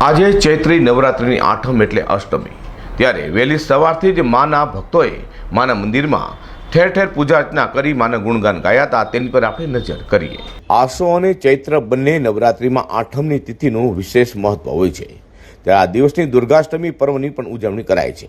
આજે ચૈત્રી નવરાત્રિની આઠમ એટલે અષ્ટમી. ત્યારે વહેલી સવારથી જ માના ભક્તોએ માના મંદિરમાં ઠેર ઠેર પૂજા અર્ચના કરી માના ગુણગાન ગાયા હતા. તેની પર આપણે નજર કરીએ. આસો અને ચૈત્ર બંને નવરાત્રિમાં આઠમની તિથિનું વિશેષ મહત્વ હોય છે. ત્યારે આ દિવસની દુર્ગાષ્ટમી પર્વની પણ ઉજવણી કરાય છે.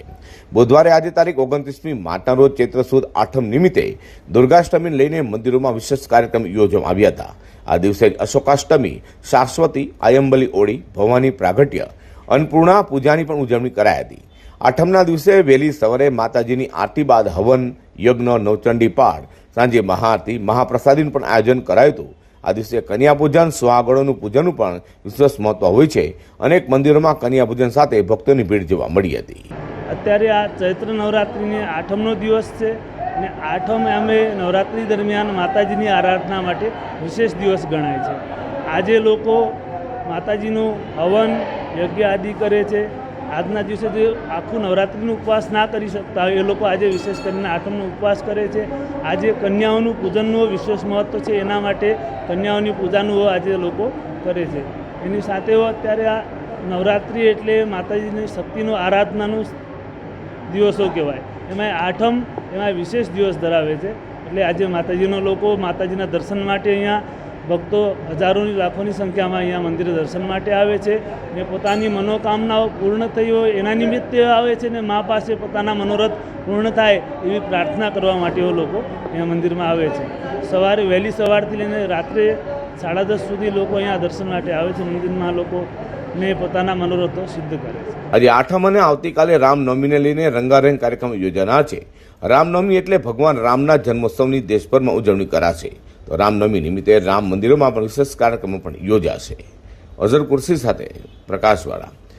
બુધવારે આજે તારીખ ઓગણત્રીસમી માર્ચના રોજ ચૈત્ર સુદ આઠમ નિમિત્તે દુર્ગાષ્ટમીને લઈને મંદિરોમાં વિશેષ કાર્યક્રમ યોજવામાં આવ્યા હતા. આ દિવસે અશોકાષ્ટમી શાશ્વતી આયંબલી ઓળી, ભવાની પ્રાગટ્ય, અન્નપૂર્ણા પૂજાની પણ ઉજવણી કરાઈ હતી. આઠમના દિવસે વહેલી સવારે માતાજીની આરતી બાદ હવન, યજ્ઞ, નવચંડી પાઠ, સાંજે મહાઆરતી, મહાપ્રસાદીનું પણ આયોજન કરાયું હતું. આ દિવસે કન્યા પૂજન સુહાગળોનું પૂજનનું પણ વિશેષ મહત્વ હોય છે. અનેક મંદિરોમાં કન્યા પૂજન સાથે ભક્તોની ભીડ જોવા મળી હતી. અત્યારે આ ચૈત્ર નવરાત્રિની આઠમનો દિવસ છે અને આઠમ અમે નવરાત્રિ દરમિયાન માતાજીની આરાધના માટે વિશેષ દિવસ ગણાય છે. આજે લોકો માતાજીનું હવન યજ્ઞ આદિ કરે છે. આજના દિવસે જે આખું નવરાત્રિનો ઉપવાસ ના કરી શકતા હોય, એ લોકો આજે વિશેષ કરીને આઠમનો ઉપવાસ કરે છે. આજે કન્યાઓનું પૂજનનું વિશેષ મહત્ત્વ છે, એના માટે કન્યાઓની પૂજાનું આજે લોકો કરે છે. એની સાથે અત્યારે આ નવરાત્રિ એટલે માતાજીની શક્તિનું આરાધનાનું દિવસો કહેવાય. એમાં આઠમ એમાં વિશેષ દિવસ ધરાવે છે. એટલે આજે માતાજીનો લોકો માતાજીના દર્શન માટે અહીંયા ભક્તો હજારોની લાખોની સંખ્યામાં અહીંયા મંદિરે દર્શન માટે આવે છે ને પોતાની મનોકામનાઓ પૂર્ણ થઈ હોય એના નિમિત્તે આવે છે ને મા પાસે પોતાના મનોરથ પૂર્ણ થાય એવી પ્રાર્થના કરવા માટે લોકો અહીંયા મંદિરમાં આવે છે. સવારે વહેલી સવારથી લઈને રાત્રે સાડા દસ સુધી લોકો અહીંયા દર્શન માટે આવે છે. મંદિરમાં લોકો ને પોતાના મનોરથો સિદ્ધ કરે છે. આજે આઠમ અને આવતીકાલે રામનવમીને લઈને રંગારંગ કાર્યક્રમ યોજાનાર છે. રામનવમી એટલે ભગવાન રામના જન્મોત્સવની દેશભરમાં ઉજવણી કરાશે. તો રામનવમી નિમિત્તે રામ મંદિરોમાં પણ વિશેષ કાર્યક્રમો પણ યોજાશે. અઝર કુર્સી સાથે પ્રકાશવાળા